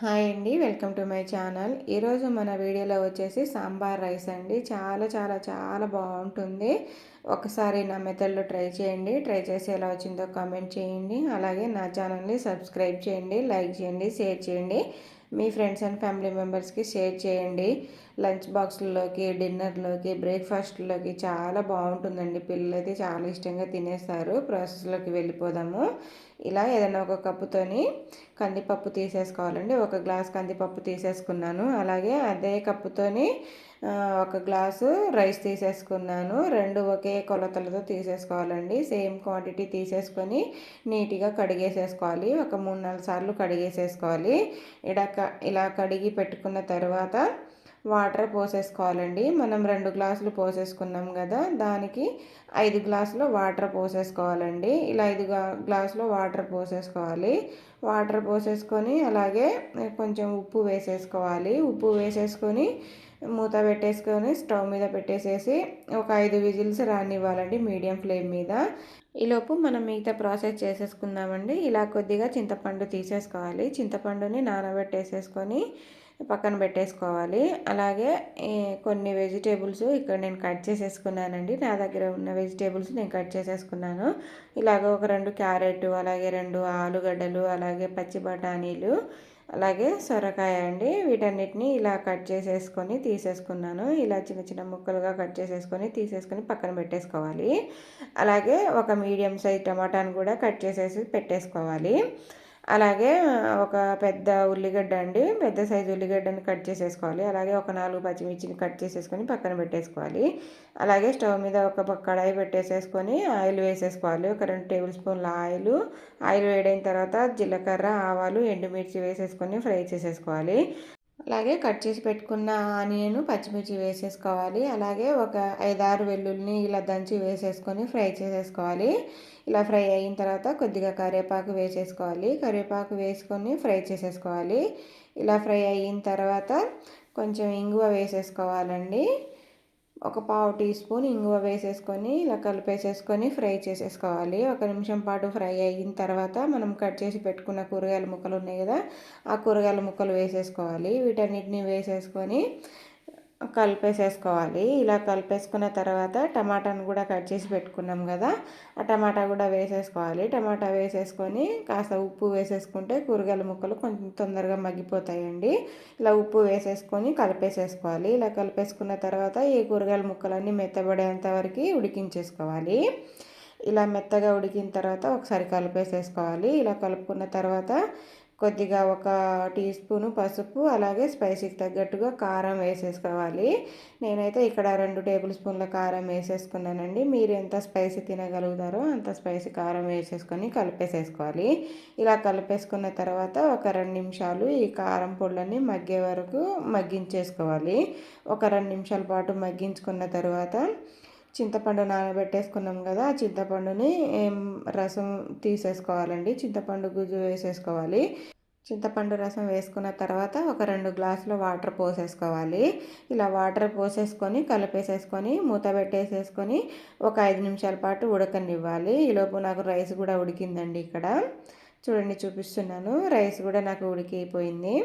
Hi అండి welcome to my channel. ఈరోజు మన వీడియోలో వచ్చేసి సాంబార్ రైస్ అండి. చాలా చాలా చాలా బాగుంటుంది. ఒకసారి నా మెథడ్లో ట్రై చేయండి. ట్రై చేసి ఎలా వచ్చిందో కామెంట్ చేయండి. అలాగే నా ఛానల్ని సబ్స్క్రైబ్ చేయండి లైక్ చేయండి షేర్ చేయండి. మీ ఫ్రెండ్స్ అండ్ ఫ్యామిలీ మెంబర్స్కి షేర్ చేయండి. లంచ్ బాక్స్లోకి డిన్నర్లోకి బ్రేక్ఫాస్ట్లోకి చాలా బాగుంటుందండి. పిల్లలైతే చాలా ఇష్టంగా తినేస్తారు. ప్రాసెస్లోకి వెళ్ళిపోదాము. ఇలా ఏదైనా ఒక కప్పుతోని కందిపప్పు తీసేసుకోవాలండి. ఒక గ్లాస్ కందిపప్పు తీసేసుకున్నాను. అలాగే అదే కప్పుతోని ఒక గ్లాసు రైస్ తీసేసుకున్నాను. రెండు ఒకే కొలతలతో తీసేసుకోవాలండి. సేమ్ క్వాంటిటీ తీసేసుకొని నీట్గా కడిగేసేసుకోవాలి. ఒక మూడు నాలుగు సార్లు కడిగేసేసుకోవాలి. ఇలా ఇలా కడిగి పెట్టుకున్న తర్వాత వాటర్ పోసేసుకోవాలండి. మనం రెండు గ్లాసులు పోసేసుకున్నాం కదా దానికి ఐదు గ్లాసులు వాటర్ పోసేసుకోవాలండి. ఇలా ఐదు గ్లాసులు వాటర్ పోసేసుకోవాలి. వాటర్ పోసేసుకొని అలాగే కొంచెం ఉప్పు వేసేసుకోవాలి. ఉప్పు వేసేసుకొని మూత పెట్టేసుకొని స్టవ్ మీద పెట్టేసేసి ఒక ఐదు విజిల్స్ రానివ్వాలండి మీడియం ఫ్లేమ్ మీద. ఈలోపు మనం మిగతా ప్రాసెస్ చేసేసుకుందామండి. ఇలా కొద్దిగా చింతపండు తీసేసుకోవాలి. చింతపండుని నానబెట్టేసేసుకొని పక్కన పెట్టేసుకోవాలి. అలాగే కొన్ని వెజిటేబుల్స్ ఇక్కడ నేను కట్ చేసేసుకున్నానండి. నా దగ్గర ఉన్న వెజిటేబుల్స్ నేను కట్ చేసేసుకున్నాను. ఇలాగ ఒక రెండు క్యారెట్ అలాగే రెండు ఆలుగడ్డలు అలాగే పచ్చి బఠానీలు అలాగే సొరకాయ అండి. వీటన్నిటిని ఇలా కట్ చేసేసుకొని తీసేసుకున్నాను. ఇలా చిన్న చిన్న ముక్కలుగా కట్ చేసేసుకొని తీసేసుకొని పక్కన పెట్టేసుకోవాలి. అలాగే ఒక మీడియం సైజ్ టమాటాను కూడా కట్ చేసేసి పెట్టేసుకోవాలి. అలాగే ఒక పెద్ద ఉల్లిగడ్డ అండి పెద్ద సైజు ఉల్లిగడ్డని కట్ చేసేసుకోవాలి. అలాగే ఒక నాలుగు పచ్చిమిర్చిని కట్ చేసేసుకొని పక్కన పెట్టేసుకోవాలి. అలాగే స్టవ్ మీద ఒక కడాయి పెట్టేసేసుకొని ఆయిల్ వేసేసుకోవాలి. ఒక రెండు టేబుల్ స్పూన్ల ఆయిల్. ఆయిల్ వేడైన తర్వాత జీలకర్ర ఆవాలు ఎండుమిర్చి వేసేసుకొని ఫ్రై చేసేసుకోవాలి. అలాగే కట్ చేసి పెట్టుకున్న ఆనియన్ పచ్చిమిర్చి వేసేసుకోవాలి. అలాగే ఒక ఐదారు వెల్లుల్ని ఇలా దంచి వేసేసుకొని ఫ్రై చేసేసుకోవాలి. ఇలా ఫ్రై అయిన తర్వాత కొద్దిగా కరివేపాకు వేసేసుకోవాలి. కరివేపాకు వేసుకొని ఫ్రై చేసేసుకోవాలి. ఇలా ఫ్రై అయిన తర్వాత కొంచెం ఇంగువ వేసేసుకోవాలండి. ఒక పావు టీ స్పూన్ ఇంగువ వేసేసుకొని ఇలా కలిపేసేసుకొని ఫ్రై చేసేసుకోవాలి. ఒక నిమిషం పాటు ఫ్రై అయిన తర్వాత మనం కట్ చేసి పెట్టుకున్న కూరగాయల ముక్కలు ఉన్నాయి కదా ఆ కూరగాయల ముక్కలు వేసేసుకోవాలి. వీటన్నిటిని వేసేసుకొని కలిపేసేసుకోవాలి. ఇలా కలిపేసుకున్న తర్వాత టమాటాను కూడా కట్ చేసి పెట్టుకున్నాం కదా ఆ టమాటా కూడా వేసేసుకోవాలి. టమాటా వేసేసుకొని కాస్త ఉప్పు వేసేసుకుంటే కూరగాయల ముక్కలు కొంచెం తొందరగా మగ్గిపోతాయండి. ఇలా ఉప్పు వేసేసుకొని కలిపేసేసుకోవాలి. ఇలా కలిపేసుకున్న తర్వాత ఈ కూరగాయల ముక్కలన్నీ మెత్తబడేంత వరకు ఉడికించేసుకోవాలి. ఇలా మెత్తగా ఉడికిన తర్వాత ఒకసారి కలిపేసేసుకోవాలి. ఇలా కలుపుకున్న తర్వాత కొద్దిగా ఒక టీ స్పూను పసుపు అలాగే స్పైసీకి తగ్గట్టుగా కారం వేసేసుకోవాలి. నేనైతే ఇక్కడ రెండు టేబుల్ స్పూన్ల కారం వేసేసుకున్నానండి. మీరు ఎంత స్పైసీ తినగలుగుతారో అంత స్పైసీ కారం వేసేసుకొని కలిపేసేసుకోవాలి. ఇలా కలిపేసుకున్న తర్వాత ఒక రెండు నిమిషాలు ఈ కారం పొళ్ళని మగ్గే వరకు మగ్గించేసుకోవాలి. ఒక రెండు నిమిషాల పాటు మగ్గించుకున్న తర్వాత చింతపండు నానబెట్టేసుకున్నాం కదా ఆ చింతపండుని రసం తీసేసుకోవాలండి. చింతపండు గుజ్జు వేసేసుకోవాలి. చింతపండు రసం వేసుకున్న తర్వాత ఒక రెండు గ్లాసుల వాటర్ పోసేసుకోవాలి. ఇలా వాటర్ పోసేసుకొని కలిపేసేసుకొని మూత పెట్టేసేసుకొని ఒక ఐదు నిమిషాల పాటు ఉడకనివ్వాలి. ఈలోపు నాకు రైస్ కూడా ఉడికిందండి ఇక్కడ. చూడండి చూపిస్తున్నాను. రైస్ కూడా నాకు ఉడికిపోయింది.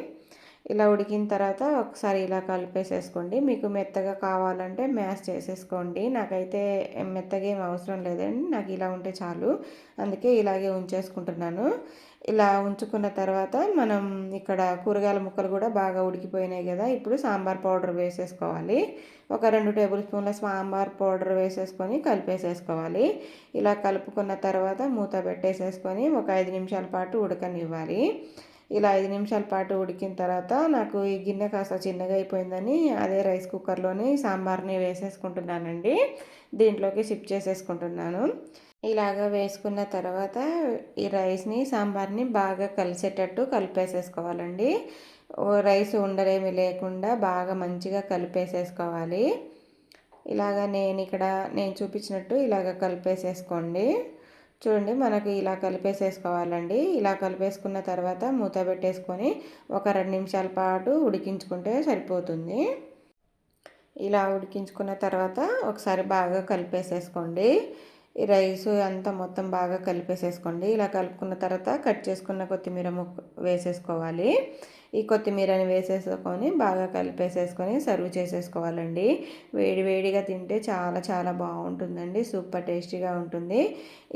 ఇలా ఉడికిన తర్వాత ఒకసారి ఇలా కలిపేసేసుకోండి. మీకు మెత్తగా కావాలంటే మ్యాష్ చేసేసుకోండి. నాకైతే మెత్తగా ఏం అవసరం లేదండి. నాకు ఇలా ఉంటే చాలు. అందుకే ఇలాగే ఉంచేసుకుంటున్నాను. ఇలా ఉంచుకున్న తర్వాత మనం ఇక్కడ కూరగాయల ముక్కలు కూడా బాగా ఉడికిపోయినాయి కదా. ఇప్పుడు సాంబార్ పౌడర్ వేసేసుకోవాలి. ఒక రెండు టేబుల్ స్పూన్ల సాంబార్ పౌడర్ వేసేసుకొని కలిపేసేసుకోవాలి. ఇలా కలుపుకున్న తర్వాత మూత పెట్టేసేసుకొని ఒక ఐదు నిమిషాల పాటు ఉడకనివ్వాలి. ఇలా ఐదు నిమిషాల పాటు ఉడికిన తర్వాత నాకు ఈ గిన్నె కాస్త చిన్నగా అయిపోయిందని అదే రైస్ కుక్కర్లోని సాంబార్ని వేసేసుకుంటున్నానండి. దీంట్లోకి షిఫ్ట్ చేసేసుకుంటున్నాను. ఇలాగ వేసుకున్న తర్వాత ఈ రైస్ని సాంబార్ని బాగా కలిసేటట్టు కలిపేసేసుకోవాలండి. రైస్ ఉండలేమి లేకుండా బాగా మంచిగా కలిపేసేసుకోవాలి. ఇలాగ నేను ఇక్కడ నేను చూపించినట్టు ఇలాగ కలిపేసేసుకోండి. చూడండి మనకు ఇలా కలిపేసేసుకోవాలండి. ఇలా కలిపేసుకున్న తర్వాత మూత పెట్టేసుకొని ఒక రెండు నిమిషాల పాటు ఉడికించుకుంటే సరిపోతుంది. ఇలా ఉడికించుకున్న తర్వాత ఒకసారి బాగా కలిపేసేసుకోండి. ఈ రైస్ అంతా మొత్తం బాగా కలిపేసేసుకోండి. ఇలా కలుపుకున్న తర్వాత కట్ చేసుకున్న కొత్తిమీర ముక్క వేసేసుకోవాలి. ఈ కొత్తిమీరని వేసేసుకొని బాగా కలిపేసేసుకొని సర్వ్ చేసేసుకోవాలండి. వేడి వేడిగా తింటే చాలా చాలా బాగుంటుందండి. సూపర్ టేస్టీగా ఉంటుంది.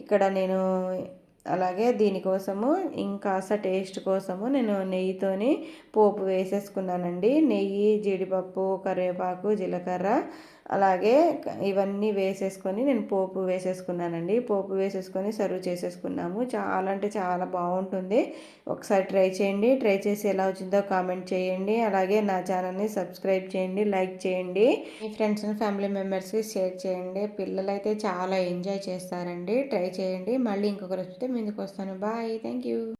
ఇక్కడ నేను అలాగే దీనికోసము ఇంకాస్త టేస్ట్ కోసము నేను నెయ్యితోని పోపు వేసేసుకున్నానండి. నెయ్యి జీడిపప్పు కరివేపాకు జీలకర్ర అలాగే ఇవన్నీ వేసేసుకొని నేను పోపు వేసేసుకున్నానండి. పోపు వేసేసుకొని సర్వ్ చేసేసుకున్నాము. చాలా అంటే చాలా బాగుంటుంది. ఒకసారి ట్రై చేయండి. ట్రై చేసి ఎలా వచ్చిందో కామెంట్ చేయండి. అలాగే నా ఛానల్ని సబ్స్క్రైబ్ చేయండి లైక్ చేయండి. మీ ఫ్రెండ్స్ అండ్ ఫ్యామిలీ మెంబర్స్కి షేర్ చేయండి. పిల్లలు అయితే చాలా ఎంజాయ్ చేస్తారండి. ట్రై చేయండి. మళ్ళీ ఇంకొక రెసిపీతో ముందుకు వస్తాను. బాయ్. Thank you.